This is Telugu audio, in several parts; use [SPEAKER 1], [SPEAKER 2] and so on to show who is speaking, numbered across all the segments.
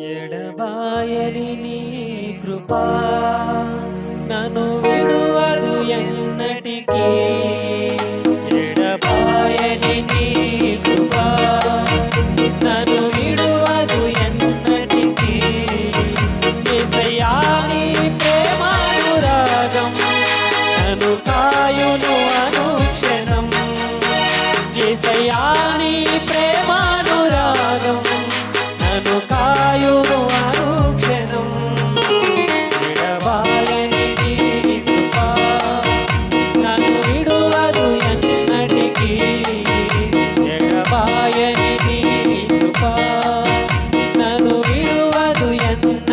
[SPEAKER 1] ఎడబాయని నీ కృపా. నన్ను విడువదు ఎన్నటికీ. ఎడబాయని నీ కృపా. నన్ను విడువదు ఎన్నటికీ. దేశయాని నీ ప్రేమానురాగం. నను కాయును అనుక్షణం. దేశయాని ప్రేమా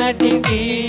[SPEAKER 1] ఎన్నటికీ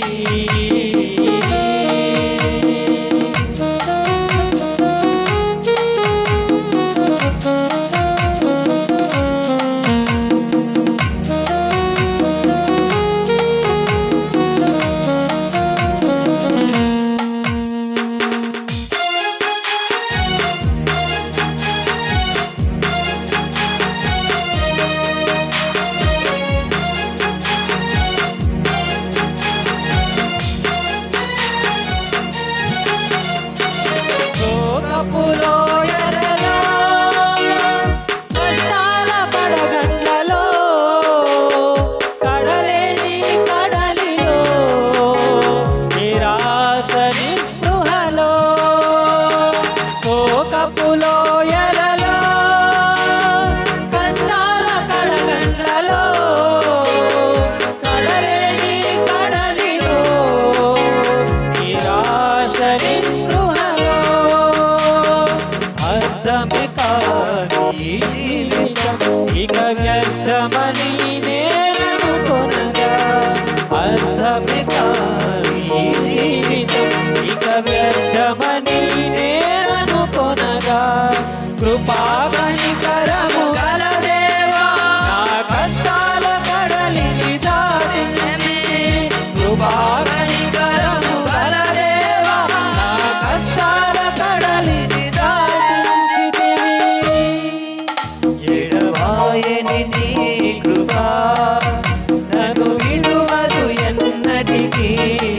[SPEAKER 1] అర్థమే ఈ జీవితం ఇక వ్యర్థమని నేననుకొనగా అర్థమే కాదు ఈ జీవితం ఇక వ్యర్థమని లేని నీ కృప. నన్ను విడువదు ఎన్నటికీ.